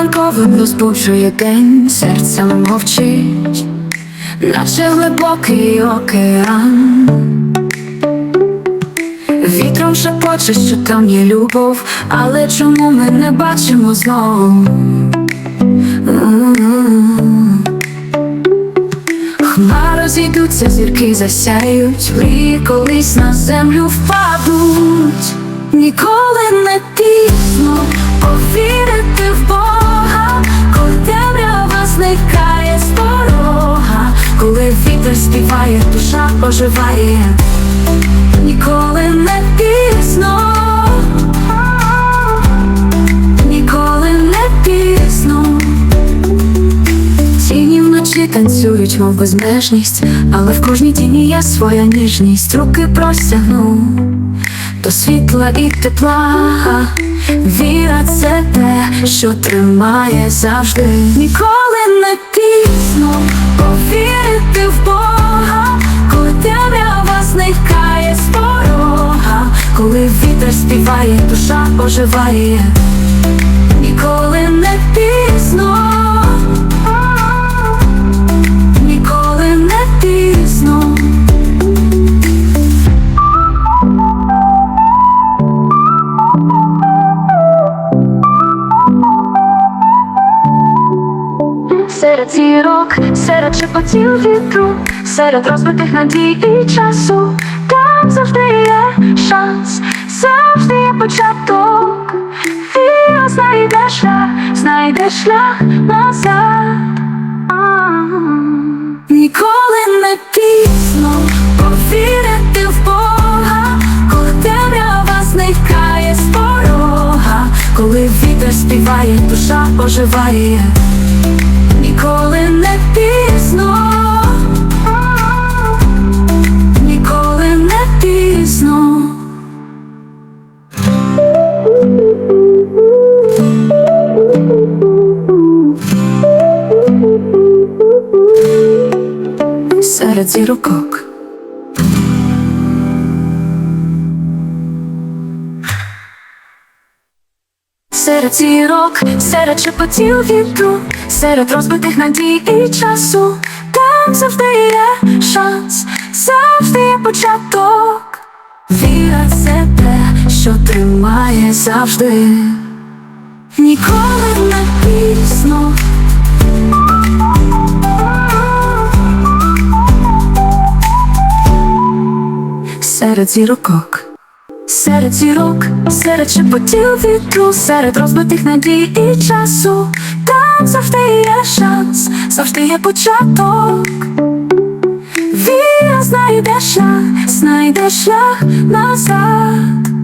ранковим розбуджує день, серце мовчить, наче глибокий океан. Вітром шепоче, що там є любов, але чому ми не бачимо знову? Хмари зійдуться, зірки засяють, мрії колись на землю впадуть. Ніколи не пізно вітер співає, душа оживає. Ніколи не пізно, ніколи не пізно. Тіні танцюють, мов безмежність, але в кожній тіні є своя ніжність, руки простягну до світла і тепла. Віра це те, що тримає завжди. Ніколи не пізно повірити в Бога, коли темрява зникає з порога, коли вітер співає, душа оживає. Серед зірок, серед шепотів вітру, серед розбитих надій і часу, там завжди є шанс, завжди є початок. Віра знайде шлях, знайде шлях назад. Ніколи не пізно повірити в Бога, коли темрява зникає з порога, коли вітер співає, душа оживає. Ніколи не пізно, ніколи не пізно. Серед зірок. Серед зірок, серед шепотів вітру, серед розбитих надій і часу, там завжди є шанс, завжди є початок. Віра це те, що тримає завжди. Ніколи не пізно. Серед зірок. Серед зірок, серед шепотів вітру, серед розбитих надій і часу, там завжди є шанс, завжди є початок. Віра знайде шлях, знайде шлях назад.